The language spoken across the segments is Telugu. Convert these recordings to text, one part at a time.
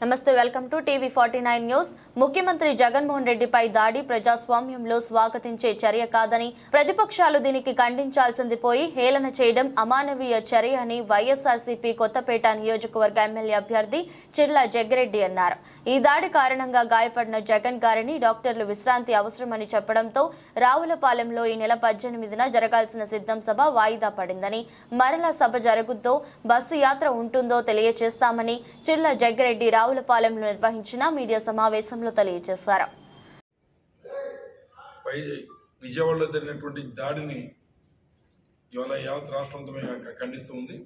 నమస్తే welcome to TV forty nine news. ముఖ్యమంత్రి జగన్మోహన్ రెడ్డిపై దాడి ప్రజాస్వామ్యంలో స్వాగతించే చర్య కాదని ప్రతిపక్షాలు దీనికి ఖండించాల్సింది పోయి హేళన చేయడం అమానవీయ చర్య అని వైఎస్ఆర్సీపీ కొత్తపేట నియోజకవర్గ ఎమ్మెల్యే అభ్యర్థి చిర్ల జగ్గిరెడ్డి అన్నారు. ఈ దాడి కారణంగా గాయపడిన జగన్ గారిని డాక్టర్లు విశ్రాంతి అవసరమని చెప్పడంతో రావులపాలెంలో ఈ నెల పద్దెనిమిదిన జరగాల్సిన సిద్ధం సభ వాయిదా పడిందని మరలా సభ జరుగుద్దో బస్సు యాత్ర ఉంటుందో తెలియజేస్తామని చిర్ల జగ్గిరెడ్డి రావులపాలెంలో నిర్వహించిన మీడియా సమావేశంలో తెలియజేశారు. విజయవాడలో జరిగినటువంటి దాడిని ఇవాళ యావత్ రాష్ట్రంతో ఖండిస్తూ ఉంది.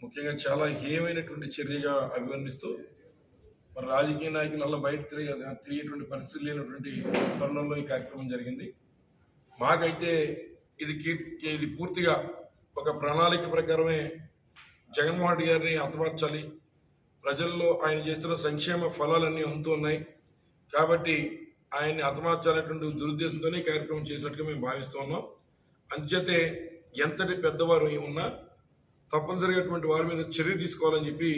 ముఖ్యంగా చాలా హేయమైనటువంటి చర్యగా అభివర్ణిస్తూ మరి రాజకీయ నాయకులు అలా బయట తిరిగి తిరిగేటువంటి పరిస్థితి లేనటువంటి తరుణంలో ఈ కార్యక్రమం జరిగింది. మాకైతే ఇది ఇది పూర్తిగా ఒక ప్రణాళిక ప్రకారమే జగన్మోహన్ రెడ్డి గారిని హతమార్చాలి ప్రజల్లో ఆయన చేస్తున్న సంక్షేమ ఫలాలన్నీ అందుతున్నాయి కాబట్టి ఆయన్ని హతమార్చాలనేటువంటి దురుద్దేశంతోనే కార్యక్రమం చేసినట్టుగా మేము భావిస్తూ ఉన్నాం. అంచేతే ఎంతటి పెద్దవారు ఉన్నా తప్పనిసరిగా వారి మీద చర్య తీసుకోవాలని చెప్పి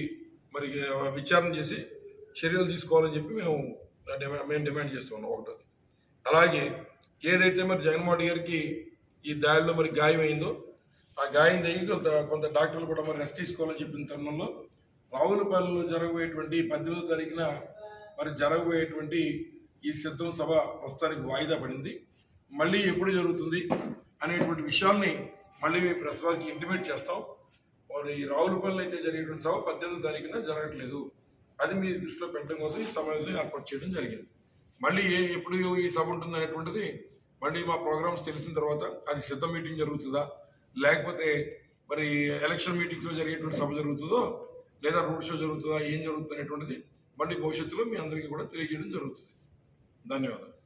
మరి విచారణ చేసి చర్యలు తీసుకోవాలని చెప్పి మేము డిమాండ్ మేము డిమాండ్ చేస్తూ ఉన్నాం ఒకటోది. అలాగే ఏదైతే మరి జగన్మోహన్ గారికి ఈ దాడిలో మరి గాయమైందో ఆ గాయం తగ్గి కొంత కొంత డాక్టర్లు కూడా మరి రెస్ట్ తీసుకోవాలని చెప్పిన తరుణంలో రావులపల్లిలో జరగబోయేటువంటి పద్దెనిమిదో తారీఖున మరి జరగబోయేటువంటి ఈ సిద్ధం సభ ప్రస్తుతానికి వాయిదా పడింది. మళ్ళీ ఎప్పుడు జరుగుతుంది అనేటువంటి విషయాల్ని మళ్ళీ మేము ప్రెస్ ఇంటిమేట్ చేస్తాం. మరి ఈ అయితే జరిగేటువంటి సభ పద్దెనిమిదో తారీఖున జరగట్లేదు. అది మీ దృష్టిలో పెట్టడం కోసం ఈ సమావేశం ఏర్పాటు చేయడం జరిగింది. మళ్ళీ ఏ ఎప్పుడు ఈ సభ ఉంటుంది అనేటువంటిది మళ్ళీ మా ప్రోగ్రామ్స్ తెలిసిన తర్వాత అది సిద్ధ మీటింగ్ జరుగుతుందా? లేకపోతే మరి ఎలక్షన్ మీటింగ్స్లో జరిగేటువంటి సభ జరుగుతుందో లేదా రోడ్ షో జరుగుతుందా ఏం జరుగుతుంది అనేటువంటిది మళ్ళీ భవిష్యత్తులో మీ అందరికీ కూడా తెలియజేయడం జరుగుతుంది. ధన్యవాదాలు.